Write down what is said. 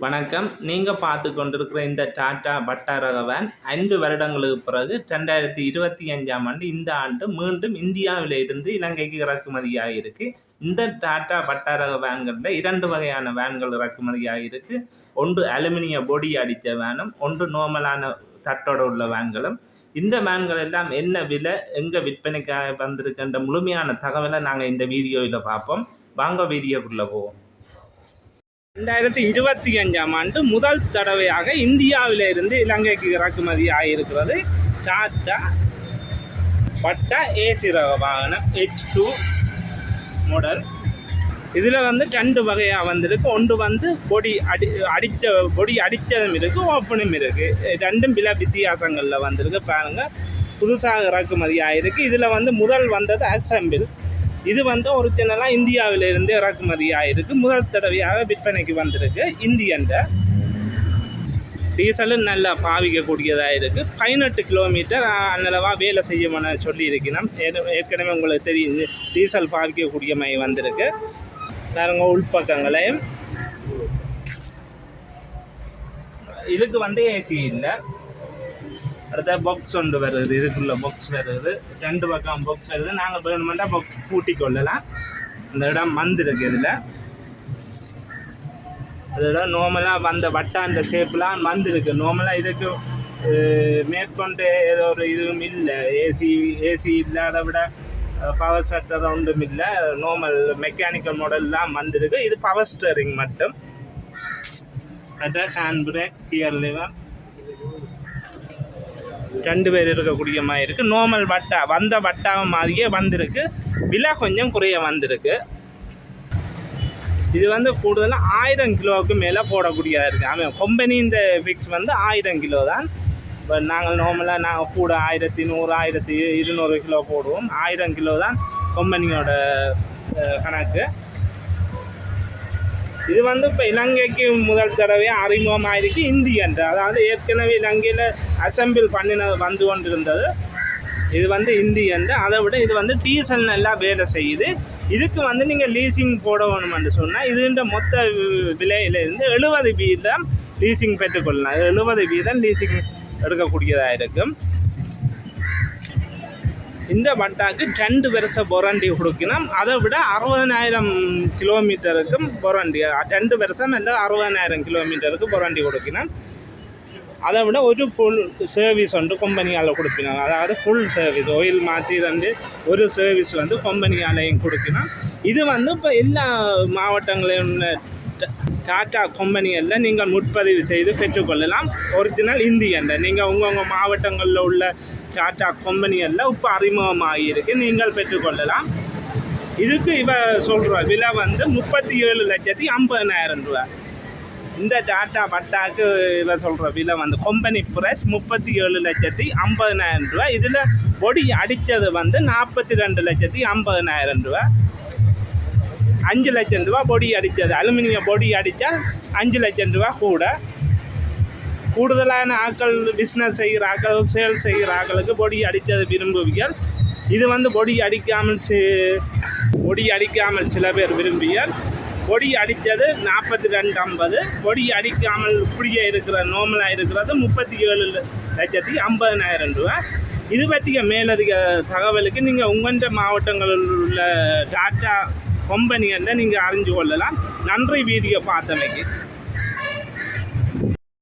வணக்கம். நீங்கள் பார்த்து கொண்டிருக்கிற இந்த டாடா பட்டாரக வேன் ஐந்து வருடங்களுக்கு பிறகு ரெண்டாயிரத்தி இருபத்தி அஞ்சாம் ஆண்டு இந்த ஆண்டு மீண்டும் இந்தியாவில் இருந்து இலங்கைக்கு இறக்குமதியாக இருக்கு. இந்த டாடா பட்டாரக வேன்களில் இரண்டு வகையான வேன்கள் இறக்குமதியாக இருக்கு. ஒன்று அலுமினிய பொடி அடித்த வேனும் ஒன்று நார்மலான தட்டோட உள்ள வேன்களும் இந்த வேன்கள் எல்லாம் என்ன விலை எங்கே விற்பனைக்காக வந்திருக்கின்ற முழுமையான தகவலை நாங்கள் இந்த வீடியோவில் பார்ப்போம். வாங்க வீடியோக்குள்ளே போவோம். ரெண்டாயிரத்தி இருபத்தி அஞ்சாம் ஆண்டு முதல் தடவையாக இந்தியாவிலிருந்து இலங்கைக்கு இறக்குமதி ஆகியிருக்கிறது டாட்டா பட்டா ஏசி ரக வாகனம் ஹெச் டூ மாடல் இதில் வந்து ரெண்டு வகையாக வந்திருக்கு. ஒன்று வந்து பொடி அடி அடித்த பொடி அடித்ததும் இருக்குது ஓப்பனும் இருக்குது ரெண்டும் விலை வித்தியாசங்களில் வந்திருக்கு. பாருங்கள் புதுசாக இறக்குமதி ஆகிருக்கு இதில் வந்து முதல் வந்தது அசம்பிள் இது வந்து ஒரிஜினலாக இந்தியாவிலிருந்து இறக்குமதி ஆகிருக்கு முதல் தடவையாக விற்பனைக்கு வந்திருக்கு. இந்தியன்ற டீசலும் நல்லா பாவிக்கக்கூடியதாக இருக்குது பதினெட்டு கிலோமீட்டர் அன்னளவாக வேலை செய்யணும்னு சொல்லியிருக்கிறோம். ஏற்கனவே உங்களுக்கு தெரியும் டீசல் பாவிக்கக்கூடிய மாதிரி வந்திருக்கு. பாருங்க உள்பக்கங்களையும். இதுக்கு வந்து ஏசி இல்லை. அடுத்த பாக்ஸ் ஒன்று வருது இதுக்குள்ள பாக்ஸ் வருது. ரெண்டு பக்கம் பாக்ஸ் வருது. நாங்கள் வேணுமெண்டா பாக்ஸ் பூட்டி கொள்ளலாம். அந்த இடம் மந்திருக்கு இதில் அதோட நார்மலாக வந்த வட்டாந்த ஷேப்லாம் வந்திருக்கு நார்மலாக இதுக்கு மேற்கொண்டு ஏதோ ஒரு இதுவும் இல்லை. ஏசி ஏசி இல்லாத விட பவர் ஷட்டர் ஒன்றும் இல்லை. நார்மல் மெக்கானிக்கல் மாடல்லாம் வந்திருக்கு இது பவர் ஸ்டரிங் மட்டும். அதான் ஹேண்ட் பிரேக் கியர் லிவர் ரெண்டு பேர் இருக்கக்கூடிய மாதிரி இருக்குது நோமல் வட்டா வந்த வட்டாவை மாதிரியே வந்திருக்கு. விலை கொஞ்சம் குறைய வந்திருக்கு. இது வந்து கூடுதலாக ஆயிரம் கிலோவுக்கு மேலே போடக்கூடியதாக இருக்குது ஆமாம் கொம்பனி இந்த ஃபிக்ஸ் வந்து ஆயிரம் கிலோ தான். இப்போ நாங்கள் நார்மலாக நாங்கள் கூட ஆயிரத்தி நூறு ஆயிரத்தி இருநூறு கிலோ போடுவோம். ஆயிரம் கிலோ தான் கம்பெனியோட கணக்கு. இது வந்து இப்போ இலங்கைக்கு முதல் தடவையாக அறிமுகமாயிருக்கு இந்தியன்ற அதாவது ஏற்கனவே இலங்கையில் அசம்பிள் பண்ணின வந்து கொண்டிருந்தது. இது வந்து இந்தியன்ற அதை விட இது வந்து டீசல் நல்லா வேலை செய்யுது. இதுக்கு வந்து நீங்கள் லீசிங் போடணும்னு சொன்னால் இதுன்ற மொத்த விலையிலேருந்து விலையிலிருந்து எழுபது வீதம் லீசிங் பெற்றுக்கொள்ளலாம். எழுபது வீதம் லீசிங் எடுக்கக்கூடியதாக இருக்கும். இந்த பட்டாக்கு ரெண்டு வருஷம் பொரண்டி கொடுக்கணும். அதை விட அறுபதனாயிரம் கிலோமீட்டருக்கும் பொரண்டி ரெண்டு வருஷம் இல்லை அறுபதனாயிரம் கிலோமீட்டருக்கு பொரண்டி கொடுக்கணும். அதை விட ஒரு ஃபுல் சர்வீஸ் வந்து கம்பெனியால் கொடுப்பினோம் அதாவது ஃபுல் சர்வீஸ் ஆயில் மாற்றி வந்து ஒரு சர்வீஸ் வந்து கம்பெனியாலையும் கொடுக்கணும். இது வந்து இப்போ எல்லா மாவட்டங்களையும் உள்ள ட- கம்பெனிகளில் நீங்கள் முற்பதிவு செய்து பெற்றுக்கொள்ளலாம். ஒரிஜினல் இந்தியன் நீங்கள் உங்கள் மாவட்டங்களில் உள்ள டாடா கம்பெனிகளில் இப்போ அறிமுகமாகியிருக்கு. நீங்கள் பெற்றுக்கொள்ளலாம். இதுக்கு இவ சொல்கிற விலை வந்து முப்பத்தி ஏழு லட்சத்தி ஐம்பதனாயிரம் ரூபா. இந்த டாட்டா பட்டாக்கு இவ சொல்கிற விலை வந்து கம்பெனி ப்ரைஸ் முப்பத்தி ஏழு லட்சத்தி ஐம்பதனாயிரம் ரூபா. இதில் பொடி அடித்தது வந்து நாற்பத்தி ரெண்டு லட்சத்தி ஐம்பதனாயிரம் ரூபா. அஞ்சு லட்சம் ரூபா பொடி அடித்தது அலுமினிய பொடி அடித்தா அஞ்சு லட்சம் ரூபா கூட. கூடுதலான ஆட்கள் பிஸ்னஸ் செய்கிற ஆக்கள் சேல் செய்கிற ஆட்களுக்கு பொடி அடித்தது விரும்புவீர்கள் இது வந்து பொடி அடிக்காமல் பொடி அடிக்காமல் சில பேர் விரும்பியல். பொடி அடித்தது நாற்பத்தி ரெண்டு ஐம்பது. பொடி அடிக்காமல் இப்படியே இருக்கிற நோமலாக இருக்கிறது முப்பத்தி ஏழு லட்சத்தி ஐம்பதனாயிரம் ரூபா இது பற்றிய மேலதிக தகவலுக்கு நீங்கள் உங்கள்கிட்ட மாவட்டங்களில் உள்ள டாட்டா கம்பெனிகளில் நீங்கள் அறிஞ்சு கொள்ளலாம். நன்றி வீடியோ பார்த்தமைக்கு.